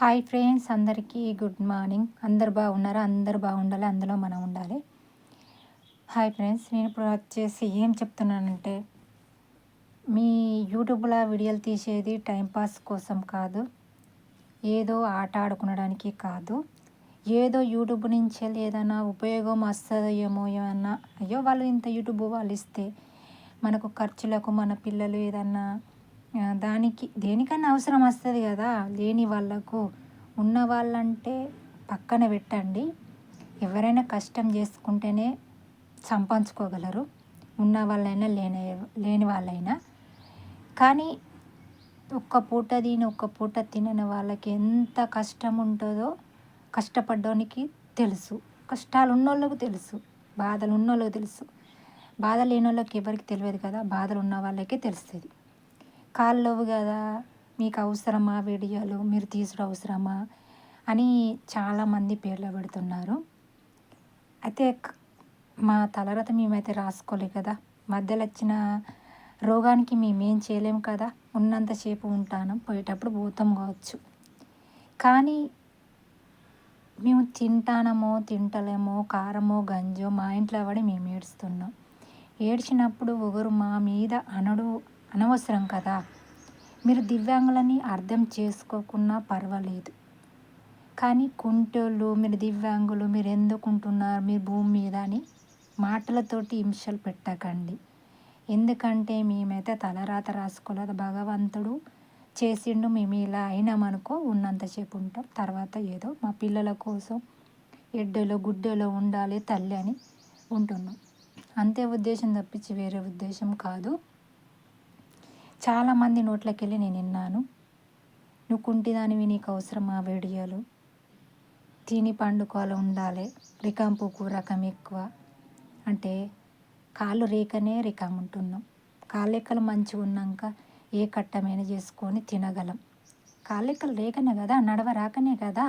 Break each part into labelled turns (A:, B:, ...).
A: Hi friends అందరికీ good morning అందరు బాగున్నారా? అందరు బాగుండాలి? అందులో మనం ఉండాలి. హాయ్ ఫ్రెండ్స్ నేను ఇప్పుడు వచ్చేసి ఏం చెప్తున్నానంటే మీ యూట్యూబ్లో వీడియోలు తీసేది టైంపాస్ కోసం కాదు. ఏదో ఆట ఆడుకునడానికి కాదు. ఏదో యూట్యూబ్ నుంచి ఏదైనా ఉపయోగం వస్తుందో ఏమో ఏమన్నా అయ్యో వాళ్ళు ఇంత యూట్యూబ్ వాళ్ళు ఇస్తే మనకు ఖర్చులకు మన పిల్లలు ఏదన్నా దానికి దేనికన్నా అవసరం వస్తుంది కదా లేని వాళ్ళకు ఉన్న వాళ్ళంటే పక్కన పెట్టండి. ఎవరైనా కష్టం చేసుకుంటేనే సంపాదించుకోగలరు. ఉన్న వాళ్ళైనా లేని లేని వాళ్ళైనా. కానీ ఒక్క పూట తిని ఒక్క పూట తినని వాళ్ళకి ఎంత కష్టం ఉంటుందో కష్టపడ్డానికి తెలుసు. కష్టాలు ఉన్నోళ్ళకు తెలుసు. బాధలు ఉన్నోళ్ళకి తెలుసు. బాధ లేని వాళ్ళకి ఎవరికి తెలియదు కదా బాధలు ఉన్న వాళ్ళకే తెలుస్తుంది. కాళ్ళు కదా మీకు అవసరమా వీడియోలు? మీరు తీసుడు అవసరమా? అని చాలామంది పేర్లు పెడుతున్నారు. అయితే మా తలరత మేమైతే రాసుకోలే కదా. మధ్యలో వచ్చిన రోగానికి మేమేం చేయలేం కదా. ఉన్నంతసేపు ఉంటాను. పోయేటప్పుడు భూతం కావచ్చు. కానీ మేము తింటానమో తింటలేమో కారమో గంజో మా ఇంట్లో పడి మేము ఏడుస్తున్నాం ఏడ్చినప్పుడు ఒకరు మా మీద అనడు అనవసరం కదా. మీరు దివ్యాంగులని అర్థం చేసుకోకున్నా పర్వాలేదు. కానీ కుంటోళ్ళు మీరు దివ్యాంగులు మీరు ఎందుకుంటున్నారు మీ భూమి మీద అని మాటలతోటి హింసలు పెట్టకండి. ఎందుకంటే మేమైతే తలరాత రాసుకోలేదు. భగవంతుడు చేసిండు మేము ఇలా అయినామనుకో ఉన్నంతసేపు ఉంటాం. తర్వాత ఏదో మా పిల్లల కోసం ఎడ్డలో గుడ్డలో ఉండాలి తల్లి అని ఉంటున్నాం. అంతే ఉద్దేశం తప్పించి వేరే ఉద్దేశం కాదు. చాలామంది నోట్లోకి వెళ్ళి నేను విన్నాను. నువ్వు కుంటిదానివి నీకు అవసరమా వేడియాలు. తిని పండుకోవాలి ఉండాలి. రికాంపుకు రకం ఎక్కువ. అంటే కాళ్ళు రేకనే రికాం ఉంటున్నాం. కాళ్ళెక్కలు మంచిగా ఉన్నాక ఏ కట్టమైనా చేసుకొని తినగలం. కాళ్ళెక్కలు రేకనే కదా నడవ రాకనే కదా.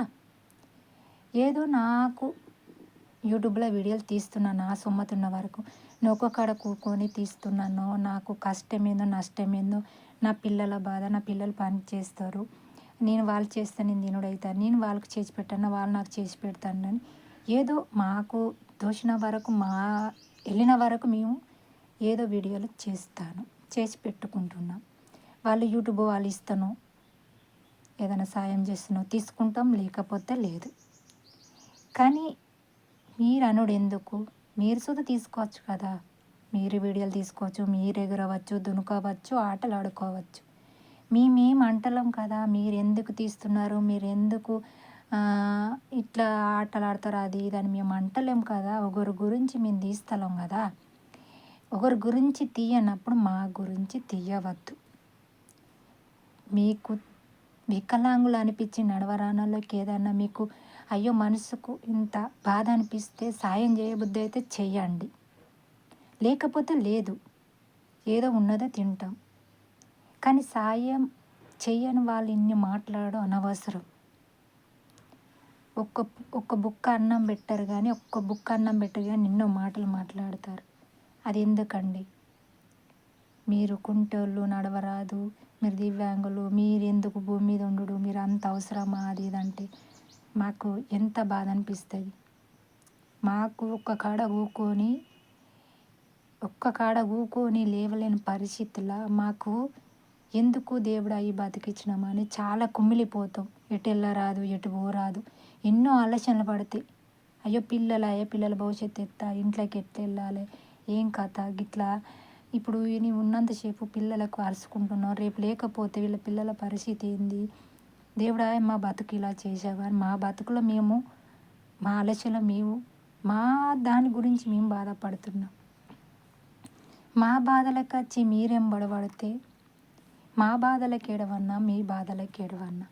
A: ఏదో నాకు యూట్యూబ్లో వీడియోలు తీస్తున్నాను నా సొమ్మతున్న వరకు. నొక్క ఒక్కొక్కడ కూకొని తీస్తున్నాను నాకు కష్టమేందో నష్టమేందో నా పిల్లల బాధ నా పిల్లలు పని చేస్తారు. నేను వాళ్ళు చేస్తే నేను తినుడవుతాను నేను వాళ్ళకి చేసి పెట్టాను వాళ్ళు నాకు చేసి పెడతాను అని. ఏదో మాకు దోషిన వరకు మా వెళ్ళిన వరకు మేము ఏదో వీడియోలు చేస్తాను చేసి పెట్టుకుంటున్నాం. వాళ్ళు యూట్యూబ్ వాళ్ళు ఇస్తాను ఏదైనా సాయం చేస్తున్నావు తీసుకుంటాం లేకపోతే లేదు. కానీ మీరు అనుడు ఎందుకు మీరు సుధ తీసుకోవచ్చు కదా? మీరు వీడియోలు తీసుకోవచ్చు మీరు ఎగరవచ్చు దునుకోవచ్చు ఆటలు ఆడుకోవచ్చు మేమేం అంటలేం కదా మీరు ఎందుకు తీస్తున్నారు? మీరు ఎందుకు ఇట్లా ఆటలు ఆడతారు అది దాన్ని మేము అంటలేం కదా? ఒకరి గురించి మేము తీస్తలేం కదా? ఒకరి గురించి తీయనప్పుడు మా గురించి తీయవద్దు. మీకు వికలాంగులు అనిపించి నడవరానలోకి ఏదన్నా మీకు అయ్యో మనసుకు ఇంత బాధ అనిపిస్తే సాయం చేయబుద్ధి అయితే చేయండి లేకపోతే లేదు. ఏదో ఉన్నదో తింటాం. కానీ సాయం చేయని వాళ్ళు ఇన్ని మాట్లాడడం అనవసరం. ఒక్క ఒక్క బుక్క అన్నం పెట్టరు కానీ ఒక్క బుక్క అన్నం పెట్టరు కానీ ఎన్నో మాటలు మాట్లాడతారు. అది ఎందుకండి? మీరు కుంటోళ్ళు నడవరాదు మీరు దివ్యాంగులు మీరు ఎందుకు భూమి మీద ఉండు మీరు అంత అవసరమా? అది ఇదంటే మాకు ఎంత బాధ అనిపిస్తుంది. మాకు ఒక్క కాడ కూకొని ఒక్క కాడ కూకొని లేవలేని పరిస్థితుల్లో మాకు ఎందుకు దేవుడు అయ్యి బతికించినామని చాలా కుమిలిపోతాం. ఎటు వెళ్ళరాదు ఎటు పోరాదు. ఎన్నో ఆలోచనలు పడతాయి అయ్యో పిల్లలు అయ్యో పిల్లల భవిష్యత్తు ఎత్తా ఇంట్లోకి ఎట్లా వెళ్ళాలి? ఏం కథ? గిట్లా ఇప్పుడు నీవు ఉన్నంతసేపు పిల్లలకు అరుచుకుంటున్నావు రేపు లేకపోతే వీళ్ళ పిల్లల పరిస్థితి ఏంది? దేవుడా మా బతుకు ఇలా చేసేవారు మా బతుకులో మేము మా ఆలోచనలో మేము మా దాని గురించి మేము బాధపడుతున్నాం. మా బాధలకు వచ్చి మీరేం బడబడితే మా బాధలకు ఏడవన్నా మీ బాధలకు ఏడవన్నా.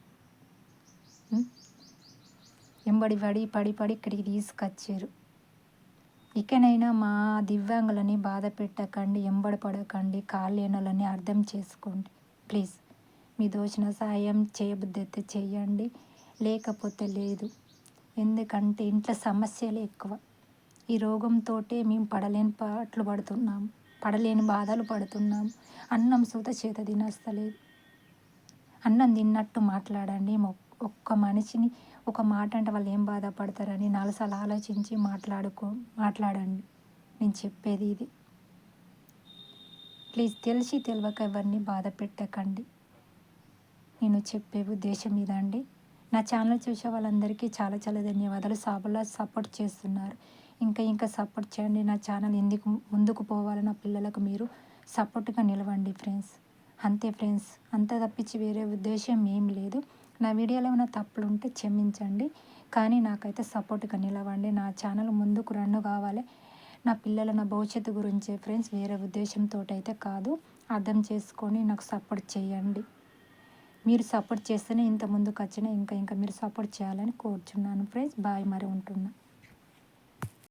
A: ఎంబడి పడి పడి పడి ఇక్కడికి తీసుకొచ్చారు. ఇకనైనా మా దివ్యాంగులని బాధ పెట్టకండి ఎంబడి పడకండి కాళ్ళేనలని అర్థం చేసుకోండి. ప్లీజ్ మీ దోచిన సాయం చేయబుద్ధి అయితే చేయండి లేకపోతే లేదు. ఎందుకంటే ఇంట్లో సమస్యలు ఎక్కువ. ఈ రోగంతో మేము పడలేని పాటలు పడుతున్నాం పడలేని బాధలు పడుతున్నాం. అన్నం సూత చేత తినస్తలేదు. అన్నం తిన్నట్టు మాట్లాడండి ఒక్క మనిషిని ఒక మాట అంటే వాళ్ళు ఏం బాధపడతారని నాలుగు ఆలోచించి మాట్లాడుకో మాట్లాడండి. నేను చెప్పేది ఇది. ప్లీజ్ తెలిసి తెలియక ఎవరిని బాధ పెట్టకండి. నేను చెప్పే ఉద్దేశం ఇదండి. నా ఛానల్ చూసే వాళ్ళందరికీ చాలా చాలా ధన్యవాదాలు. సాబులా సపోర్ట్ చేస్తున్నారు. ఇంకా ఇంకా సపోర్ట్ చేయండి. నా ఛానల్ ఎందుకు ముందుకు పోవాలి నా పిల్లలకు మీరు సపోర్ట్గా నిలవండి ఫ్రెండ్స్. అంతే ఫ్రెండ్స్. అంత తప్పించి వేరే ఉద్దేశం ఏం లేదు. నా వీడియోలో ఏమైనా తప్పులు ఉంటే క్షమించండి. కానీ నాకైతే సపోర్ట్గా నిలవండి. నా ఛానల్ ముందుకు రన్ను కావాలి. నా పిల్లల నా భవిష్యత్తు గురించే ఫ్రెండ్స్ వేరే ఉద్దేశంతో అయితే కాదు. అర్థం చేసుకొని నాకు సపోర్ట్ చేయండి. మీరు సపోర్ట్ చేస్తేనే ఇంత ముందుకు వచ్చినా ఇంకా ఇంకా మీరు సపోర్ట్ చేయాలని కోరుచున్నాను. ఫ్రెండ్స్ బాయ్ మరి ఉంటున్నా.